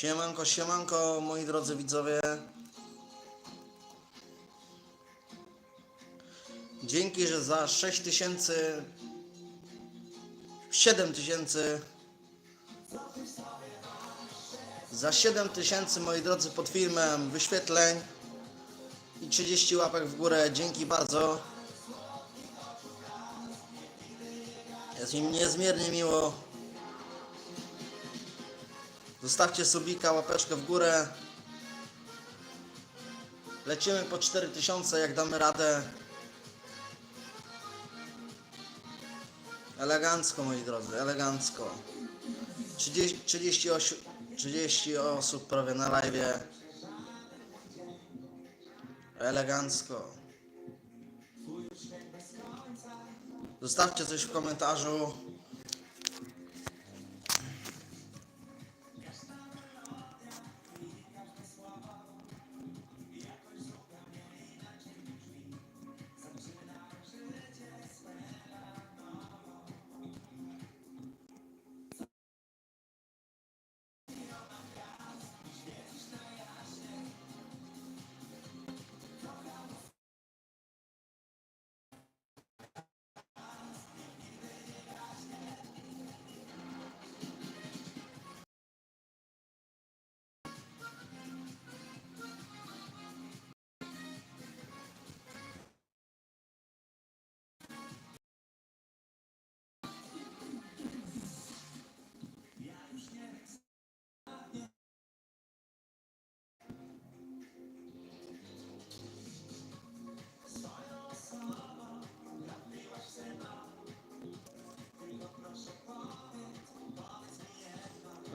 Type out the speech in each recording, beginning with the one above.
Siemanko, siemanko, moi drodzy widzowie. Dzięki, że za 6 tysięcy, 7 tysięcy, za 7 tysięcy, moi drodzy, pod filmem wyświetleń i 30 łapek w górę. Dzięki bardzo. Jest mi niezmiernie miło. Zostawcie subika, łapeczkę w górę. Lecimy po 4000, jak damy radę. Elegancko, moi drodzy, elegancko. 30, 30, osi- 30 osób prawie na live. Elegancko. Zostawcie coś w komentarzu.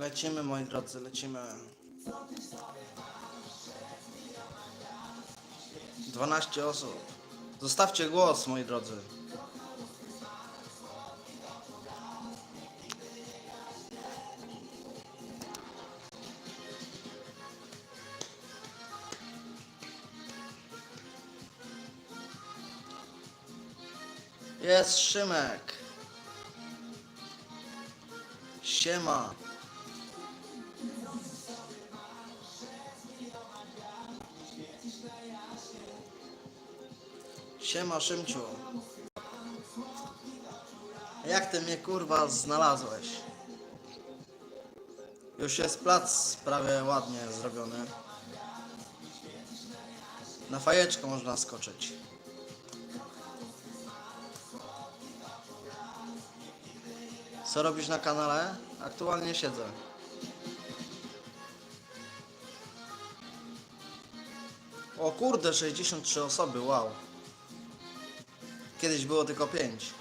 Lecimy, moi drodzy, lecimy. 12 osób. Zostawcie głos, moi drodzy. Jest Szymek. Siema. Siema Szymciu. Jak ty mnie kurwa znalazłeś? Już jest plac prawie ładnie zrobiony. Na fajeczkę można skoczyć. Co robisz na kanale? Aktualnie siedzę. O kurde, 63 osoby, wow. Kiedyś było tylko 5.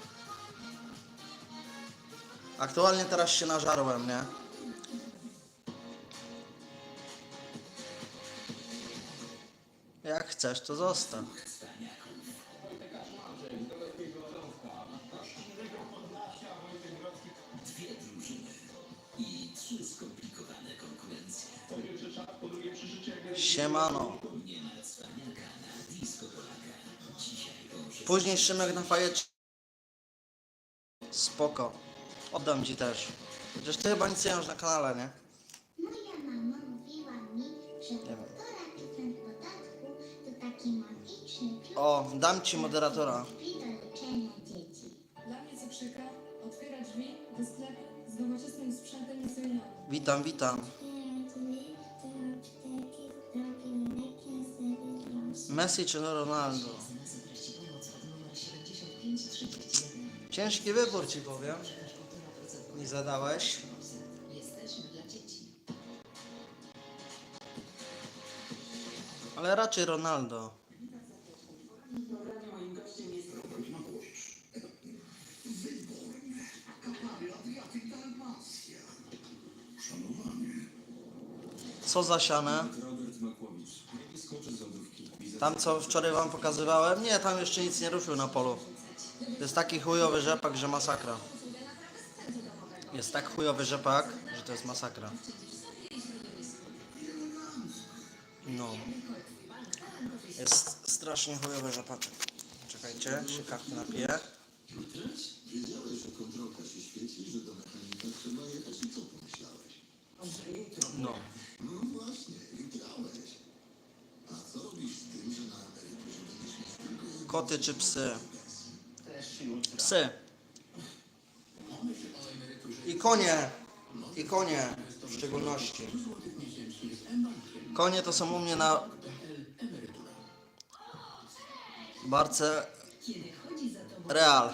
Aktualnie teraz się nażarłem, nie? Jak chcesz, to zostaw. Siemano. Później Szymek na fajeczkę. Spoko. Oddam ci też. Chociaż ty chyba nic nie masz na kanale, nie? Moja mama mówiła mi, że Czupem podatku to taki magiczny O, dam ci moderatora. drzwi do leczenia dzieci. Dla mnie co przykra, otwiera drzwi do sklepu z nowoczesnym sprzętem i sojami. Witam, witam. Messi czy Ronaldo? Ciężki wybór ci powiem. Nie zadałeś. Ale raczej Ronaldo. Co za siane? Tam co wczoraj wam pokazywałem? Nie, tam jeszcze nic nie ruszył na polu. To jest taki chujowy rzepak, że masakra. Jest tak chujowy rzepak, że to jest masakra. No. Jest strasznie chujowy rzepaczek. Czekajcie, się kartę napiję. No. No właśnie. A co z tym, że Koty czy psy? Psy. I konie. I konie w szczególności. Konie to są u mnie na barce Real.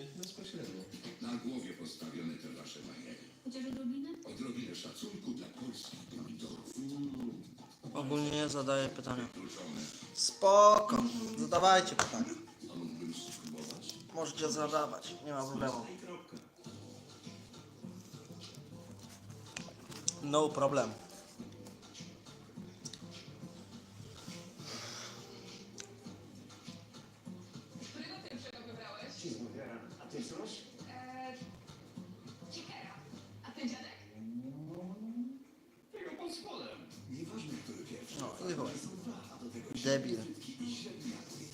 Na głowie postawione te wasze maniery. Chociaż odrobinę? Odrobinę szacunku dla polskich pomidorów. Ogólnie zadaję pytania. Spoko. Zadawajcie pytania. A mógłbym spróbować? Możecie zadawać, nie ma problemu. No problem.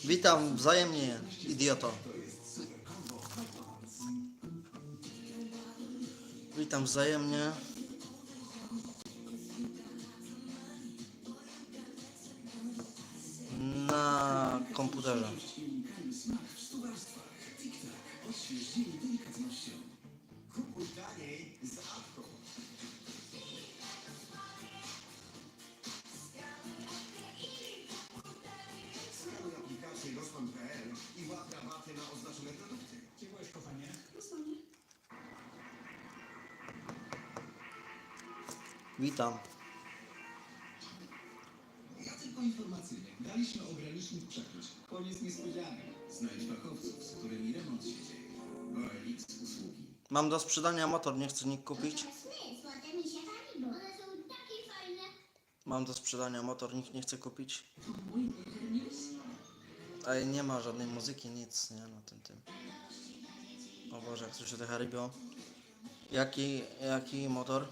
Witam wzajemnie, idioto. Witam wzajemnie. Na komputerze. Witam. Ja tylko informacyjnie. Daliśmy ogranicznik przekryć. Koniec niespodzianek. Znajdź fachowców, z którymi remont się dzieje. OLX usługi. Mam do sprzedania motor, nie chce nikt kupić. One są takie fajne. Mam do sprzedania motor, nikt nie chce kupić. To mój Wicker News. Ej, nie ma żadnej muzyki, nic, nie, na tym, tym. O Boże, jak słyszę te Haribo. Jaki, jaki motor?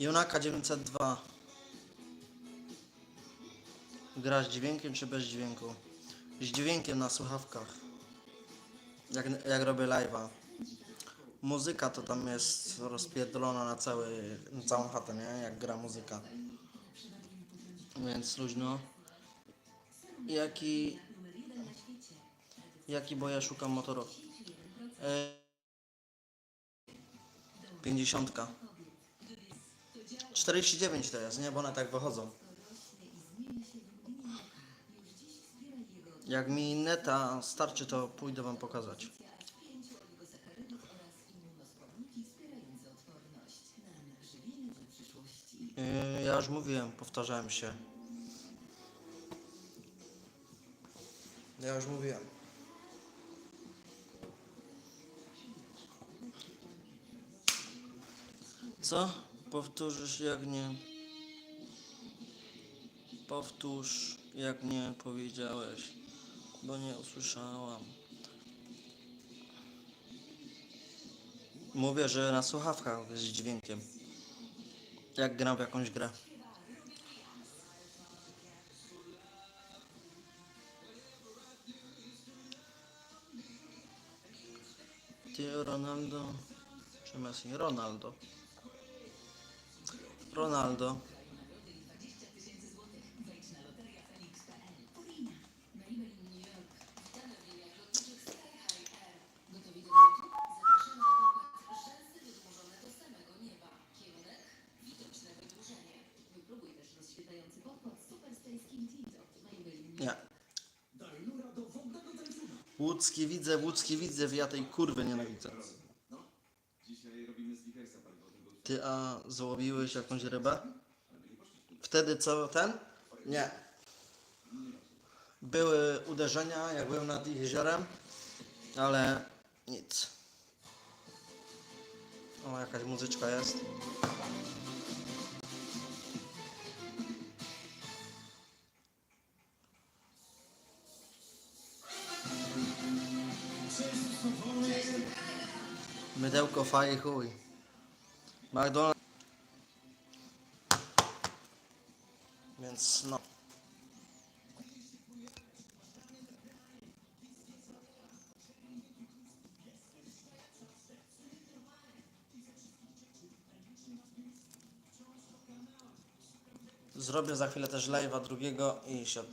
Junaka 902. Gra z dźwiękiem czy bez dźwięku? Z dźwiękiem na słuchawkach. Jak, jak robię live'a. Muzyka to tam jest rozpierdolona na, cały, na całą chatę, nie? Jak gra muzyka. Więc luźno. Jaki... Jaki, bo ja szukam motoru. E, 50. 49 to jest, nie? Bo one tak wychodzą. Jak mi neta starczy, to pójdę wam pokazać. Yy, Ja już mówiłem, powtarzałem się. Ja już mówiłem. Co? Powtórzysz jak nie. Powtórz jak nie powiedziałeś, bo nie usłyszałam. Mówię, że na słuchawkach z dźwiękiem. Jak gram w jakąś grę. Ty Ronaldo czy Messi? Ronaldo. Ronaldo. Nie. Łódzki widzę, łódzki widzę, ja tej kurwy nienawidzę. Ty, a złowiłeś jakąś rybę? Wtedy co, ten? Nie. Były uderzenia, jak byłem nad jeziorem, ale nic. O, jakaś muzyczka jest. Mydełko faj chuj. McDonald's. Więc no. Zrobię za chwilę też live'a drugiego i się